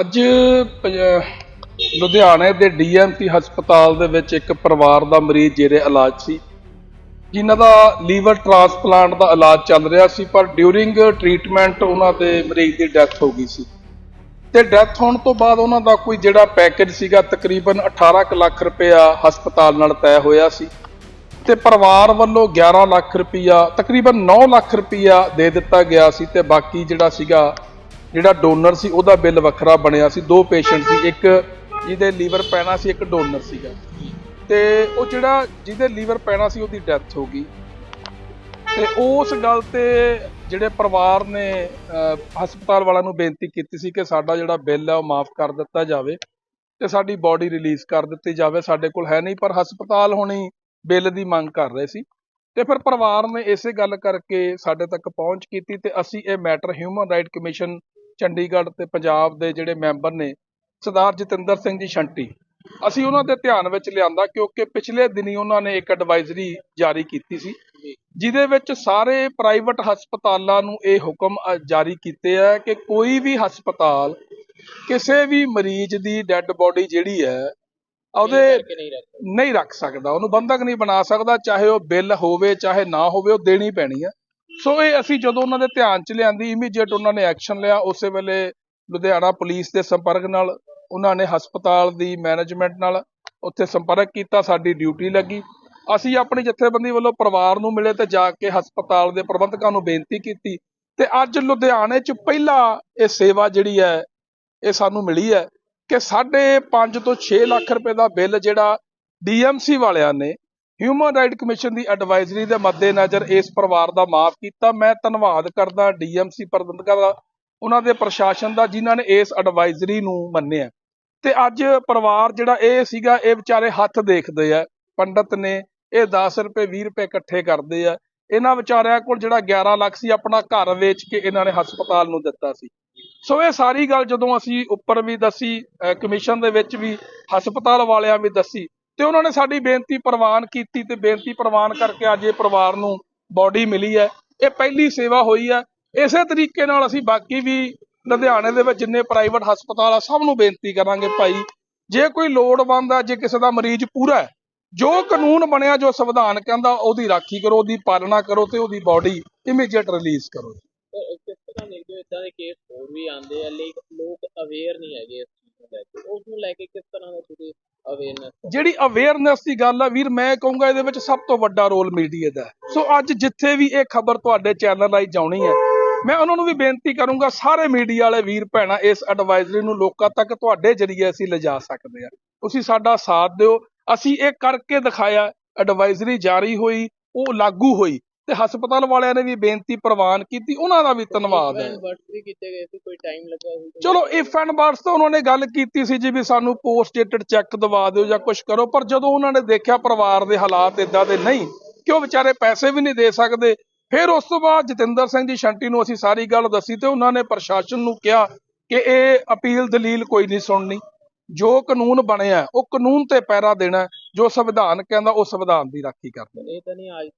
ਅੱਜ ਪਜ- ਲੁਧਿਆਣੇ ਦੇ ਡੀਐਮਸੀ ਹਸਪਤਾਲ ਦੇ ਵਿੱਚ ਇੱਕ ਪਰਿਵਾਰ ਦਾ ਮਰੀਜ਼ ਜਿਹੜੇ ਇਲਾਜ ਸੀ, ਜਿਨ੍ਹਾਂ ਦਾ ਲੀਵਰ ਟ੍ਰਾਂਸਪਲਾਂਟ ਦਾ ਇਲਾਜ ਚੱਲ ਰਿਹਾ ਸੀ, ਪਰ ਡਿਊਰਿੰਗ ਟ੍ਰੀਟਮੈਂਟ ਉਹਨਾਂ ਦੇ ਮਰੀਜ਼ ਦੀ ਡੈਥ ਹੋ ਗਈ ਸੀ। ਤੇ ਡੈਥ ਹੋਣ ਤੋਂ ਬਾਅਦ ਉਹਨਾਂ ਦਾ ਕੋਈ ਜਿਹੜਾ ਪੈਕੇਜ ਸੀਗਾ ਤਕਰੀਬਨ 18 ਕੁ ਲੱਖ ਰੁਪਇਆ ਹਸਪਤਾਲ ਨਾਲ ਤੈਅ ਹੋਇਆ ਸੀ। ਤੇ ਪਰਿਵਾਰ ਵੱਲੋਂ 11 ਲੱਖ ਰੁਪਇਆ, ਤਕਰੀਬਨ 9 ਲੱਖ ਰੁਪਇਆ ਦੇ ਦਿੱਤਾ ਗਿਆ ਸੀ ਤੇ ਬਾਕੀ ਜਿਹੜਾ ਸੀਗਾ ਜਿਹੜਾ ਡੋਨਰ ਸੀ, ਉਹਦਾ ਬਿੱਲ ਵੱਖਰਾ ਬਣਿਆ ਸੀ। ਦੋ ਪੇਸ਼ੈਂਟ ਸੀ, ਇੱਕ ਜਿਹਦੇ ਲੀਵਰ ਪੈਣਾ ਸੀ, ਇੱਕ ਡੋਨਰ ਸੀਗਾ। ਤੇ ਉਹ ਜਿਹੜਾ ਜਿਹਦੇ ਲੀਵਰ ਪੈਣਾ ਸੀ, ਉਹਦੀ ਡੈਥ ਹੋ ਗਈ। ਤੇ ਉਸ ਗੱਲ ਤੇ ਜਿਹੜੇ ਪਰਿਵਾਰ ਨੇ ਹਸਪਤਾਲ ਵਾਲਿਆਂ ਨੂੰ ਬੇਨਤੀ ਕੀਤੀ ਸੀ ਕਿ ਸਾਡਾ ਜਿਹੜਾ ਬਿੱਲ ਹੈ ਉਹ ਮਾਫ ਕਰ ਦਿੱਤਾ ਜਾਵੇ ਤੇ ਸਾਡੀ ਬਾਡੀ ਰਿਲੀਜ਼ ਕਰ ਦਿੱਤੀ ਜਾਵੇ। ਸਾਡੇ ਕੋਲ ਹੈ ਨਹੀਂ, ਪਰ ਹਸਪਤਾਲ ਹੁਣੀ ਬਿੱਲ ਦੀ ਮੰਗ ਕਰ ਰਹੇ ਸੀ। ਤੇ ਫਿਰ ਪਰਿਵਾਰ ਨੇ ਇਸੇ ਗੱਲ ਕਰਕੇ ਸਾਡੇ ਤੱਕ ਪਹੁੰਚ ਕੀਤੀ ਤੇ ਅਸੀਂ ਇਹ matter human right commission Chandigarh ਤੇ ਪੰਜਾਬ ਦੇ ਜਿਹੜੇ ਮੈਂਬਰ ਨੇ ਸਰਦਾਰ ਜਤਿੰਦਰ ਸਿੰਘ ਜੀ ਸ਼ੰਟੀ। ਅਸੀਂ ਉਹਨਾਂ ਦੇ ਧਿਆਨ ਵਿੱਚ ਲਿਆਂਦਾ ਕਿਉਂਕਿ ਪਿਛਲੇ ਦਿਨੀ ਉਹਨਾਂ ਨੇ ਇੱਕ ਐਡਵਾਈਜ਼ਰੀ ਜਾਰੀ ਕੀਤੀ ਸੀ ਜਿਹਦੇ ਵਿੱਚ ਸਾਰੇ ਪ੍ਰਾਈਵੇਟ ਹਸਪਤਾਲਾਂ ਨੂੰ ਇਹ ਹੁਕਮ ਜਾਰੀ ਕੀਤੇ ਹੈ ਕਿ ਕੋਈ ਵੀ ਹਸਪਤਾਲ ਕਿਸੇ ਵੀ ਮਰੀਜ਼ ਦੀ ਡੈੱਡ ਬੋਡੀ ਜਿਹੜੀ ਹੈ ਉਹਦੇ ਨਹੀਂ ਰੱਖ ਸਕਦਾ। ਉਹਨੂੰ ਬੰਧਕ ਨਹੀਂ ਬਣਾ ਸਕਦਾ ਚਾਹੇ ਉਹ ਬਿੱਲ ਹੋਵੇ ਚਾਹੇ ਨਾ ਹੋਵੇ ਉਹ ਦੇਣੀ ਪੈਣੀ ਹੈ ਸੋ ਇਹ ਅਸੀਂ ਜਦੋਂ ਉਹਨਾਂ ਦੇ ਧਿਆਨ ਚ ਲਿਆਂਦੀ ਇਮੀਡੀਏਟ ਉਹਨਾਂ ਨੇ ਐਕਸ਼ਨ ਲਿਆ, ਉਸੇ ਵੇਲੇ ਲੁਧਿਆਣਾ ਪੁਲਿਸ ਦੇ ਸੰਪਰਕ ਨਾਲ, ਉਹਨਾਂ ਨੇ ਹਸਪਤਾਲ ਦੀ ਮੈਨੇਜਮੈਂਟ ਨਾਲ ਉੱਥੇ ਸੰਪਰਕ ਕੀਤਾ, ਸਾਡੀ ਡਿਊਟੀ ਲੱਗੀ। ਅਸੀਂ ਆਪਣੀ ਜਥੇਬੰਦੀ ਵੱਲੋਂ ਪਰਿਵਾਰ ਨੂੰ ਮਿਲੇ ਤੇ ਜਾ ਕੇ ਹਸਪਤਾਲ ਦੇ ਪ੍ਰਬੰਧਕਾਂ ਨੂੰ ਬੇਨਤੀ ਕੀਤੀ ਤੇ ਅੱਜ ਲੁਧਿਆਣੇ ਚ ਪਹਿਲਾ ਇਹ ਸੇਵਾ ਜਿਹੜੀ ਹੈ, ਇਹ ਸਾਨੂੰ ਮਿਲੀ ਹੈ ਕਿ ਸਾਢੇ 5 ਤੋਂ 6 ਲੱਖ ਰੁਪਏ ਦਾ ਬਿੱਲ ਜਿਹੜਾ ਡੀਐਮਸੀ ਵਾਲਿਆਂ ਨੇ ਹਿਊਮਨ ਰਾਈਟ ਕਮਿਸ਼ਨ ਦੀ ਐਡਵਾਈਜ਼ਰੀ ਦੇ ਮੱਦੇਨਜ਼ਰ ਇਸ ਪਰਿਵਾਰ ਦਾ ਮਾਫ ਕੀਤਾ। ਮੈਂ ਧੰਨਵਾਦ ਕਰਦਾ ਡੀਐਮਸੀ ਪ੍ਰਬੰਧਕਾਂ ਦਾ, ਉਹਨਾਂ ਦੇ ਪ੍ਰਸ਼ਾਸਨ ਦਾ, ਜਿਨ੍ਹਾਂ ਨੇ ਇਸ ਐਡਵਾਈਜ਼ਰੀ ਨੂੰ ਮੰਨਿਆ। ਤੇ ਅੱਜ ਪਰਿਵਾਰ ਜਿਹੜਾ ਇਹ ਸੀਗਾ, ਇਹ ਵਿਚਾਰੇ ਹੱਥ ਦੇਖਦੇ ਆ। ਪੰਡਤ ਨੇ ਇਹ 10 ਰੁਪਏ 20 ਰੁਪਏ ਇਕੱਠੇ ਕਰਦੇ ਆ। ਇਹਨਾਂ ਵਿਚਾਰਿਆਂ ਕੋਲ ਜਿਹੜਾ 11 ਲੱਖ ਸੀ, ਆਪਣਾ ਘਰ ਵੇਚ ਕੇ ਇਹਨਾਂ ਨੇ ਹਸਪਤਾਲ ਨੂੰ ਦਿੱਤਾ ਸੀ। ਸੋ ਇਹ ਸਾਰੀ ਗੱਲ ਜਦੋਂ ਅਸੀਂ ਉੱਪਰ ਵੀ ਦੱਸੀ ਕਮਿਸ਼ਨ ਦੇ ਵਿੱਚ ਵੀ, ਹਸਪਤਾਲ ਵਾਲਿਆਂ ਵੀ ਦੱਸੀ ਤੇ ਉਹਨਾਂ ਨੇ ਸਾਡੀ ਬੇਨਤੀ ਪ੍ਰਵਾਨ ਕੀਤੀ ਤੇ ਬੇਨਤੀ ਪ੍ਰਵਾਨ ਕਰਕੇ ਅੱਜ ਇਹ ਪਰਿਵਾਰ ਨੂੰ ਬਾਡੀ ਮਿਲੀ ਹੈ। ਇਹ ਪਹਿਲੀ ਸੇਵਾ ਹੋਈ ਹੈ। ਇਸੇ ਤਰੀਕੇ ਨਾਲ ਅਸੀਂ ਬਾਕੀ ਵੀ ਲੁਧਿਆਣੇ ਦੇ ਵਿੱਚ ਜਿੰਨੇ ਪ੍ਰਾਈਵੇਟ ਹਸਪਤਾਲ ਆ, ਸਭ ਨੂੰ ਬੇਨਤੀ ਕਰਾਂਗੇ ਭਾਈ, ਜੇ ਕੋਈ ਲੋੜਵੰਦ ਆ, ਜੇ ਕਿਸੇ ਦਾ ਮਰੀਜ਼ ਪੂਰਾ ਜੋ ਕਾਨੂੰਨ ਬਣਿਆ, ਜੋ ਸੰਵਿਧਾਨ ਕਹਿੰਦਾ, ਉਹਦੀ ਰਾਖੀ ਕਰੋ, ਉਹਦੀ ਪਾਲਣਾ ਕਰੋ ਤੇ ਉਹਦੀ ਬਾਡੀ ਇਮੀਡੀਏਟ ਰਿਲੀਜ਼ ਕਰੋ। ਕਿਸ ਤਰ੍ਹਾਂ ਦੇਖਦੇ ਹੋ ਇਦਾਂ ਦੇ ਕੇਸ ਹੋਰ ਵੀ ਆਉਂਦੇ ਆ, ਲੇਕਿਨ ਲੋਕ ਅਵੇਅਰ ਨਹੀਂ ਹੈਗੇ ਇਸ ਚੀਜ਼ ਨੂੰ ਲੈ ਕੇ। ਉਸ ਨੂੰ ਲੈ ਕੇ ਕਿਸ ਤਰ੍ਹਾਂ ਦਾ ਤੁਸੀਂ ਜਿਹੜੀ ਅਵੇਅਰਨੈਸ ਦੀ ਗੱਲ ਆ ਵੀਰ, ਮੈਂ ਕਹੂੰਗਾ ਇਹਦੇ ਵਿੱਚ ਸਭ ਤੋਂ ਵੱਡਾ ਰੋਲ ਮੀਡੀਆ ਦਾ ਸੋ ਅੱਜ ਜਿੱਥੇ ਵੀ ਇਹ ਖਬਰ ਤੁਹਾਡੇ ਚੈਨਲ ਆਈ ਜਾਣੀ ਹੈ, ਮੈਂ ਉਹਨਾਂ ਨੂੰ ਵੀ ਬੇਨਤੀ ਕਰੂੰਗਾ, ਸਾਰੇ ਮੀਡੀਆ ਵਾਲੇ ਵੀਰ ਭੈਣਾਂ, ਇਸ ਐਡਵਾਈਜ਼ਰੀ ਨੂੰ ਲੋਕਾਂ ਤੱਕ ਤੁਹਾਡੇ ਜਰੀਏ ਅਸੀਂ ਲਿਜਾ ਸਕਦੇ ਆ ਤੁਸੀਂ ਸਾਡਾ ਸਾਥ ਦਿਓ। ਅਸੀਂ ਇਹ ਕਰਕੇ ਦਿਖਾਇਆ ਐਡਵਾਈਜ਼ਰੀ ਜਾਰੀ ਹੋਈ, ਉਹ ਲਾਗੂ ਹੋਈ। ਤੇ ਹਸਪਤਾਲ ਵਾਲਿਆਂ ਨੇ ਵੀ ਬੇਨਤੀ ਪ੍ਰਵਾਨ ਕੀਤੀ ਉਹਨਾਂ ਦਾ ਵੀ ਧੰਨਵਾਦ ਹੈ। ਵਰਡ ਵੀ ਕੀਤੇ ਗਏ ਸੀ ਕੋਈ ਟਾਈਮ ਲੱਗਾ ਸੀ ਕੋਈ- ਚਲੋ ਇਫ ਐਂਡ ਬਟਸ ਤਾਂ ਉਹਨਾਂ ਨੇ ਗੱਲ ਕੀਤੀ ਸੀ ਜੀ ਵੀ ਸਾਨੂੰ ਪੋਸਟ ਡੇਟਡ ਚੈੱਕ ਦਵਾ ਦਿਓ ਜਾਂ ਕੁਝ ਕਰੋ ਪਰ ਜਦੋਂ ਉਹਨਾਂ ਨੇ ਦੇਖਿਆ ਪਰਿਵਾਰ ਦੇ ਹਾਲਾਤ ਇਦਾਂ ਦੇ ਨਹੀਂ ਕਿ ਉਹ ਵਿਚਾਰੇ ਪੈਸੇ ਵੀ ਨਹੀਂ ਦੇ ਸਕਦੇ? ਫਿਰ ਉਸ ਤੋਂ ਬਾਅਦ ਜਤਿੰਦਰ ਸਿੰਘ ਜੀ ਸ਼ੰਟੀ ਨੂੰ ਅਸੀਂ ਸਾਰੀ ਗੱਲ ਦੱਸੀ ਤੇ ਉਹਨਾਂ ਨੇ ਪ੍ਰਸ਼ਾਸਨ ਨੂੰ ਕਿਹਾ ਕਿ ਇਹ ਅਪੀਲ ਦਲੀਲ ਕੋਈ ਨਹੀਂ ਸੁਣਨੀ। ਜੋ ਕਾਨੂੰਨ ਬਣਿਆ ਉਹ ਕਾਨੂੰਨ ਤੇ ਪੈਰਾ ਦੇਣਾ। ਜੋ ਸੰਵਿਧਾਨ ਕਹਿੰਦਾ ਉਹ ਸੰਵਿਧਾਨ ਦੀ ਰਾਖੀ ਕਰਨਾ। ਇਹ ਤਾਂ ਨਹੀਂ ਅੱਜ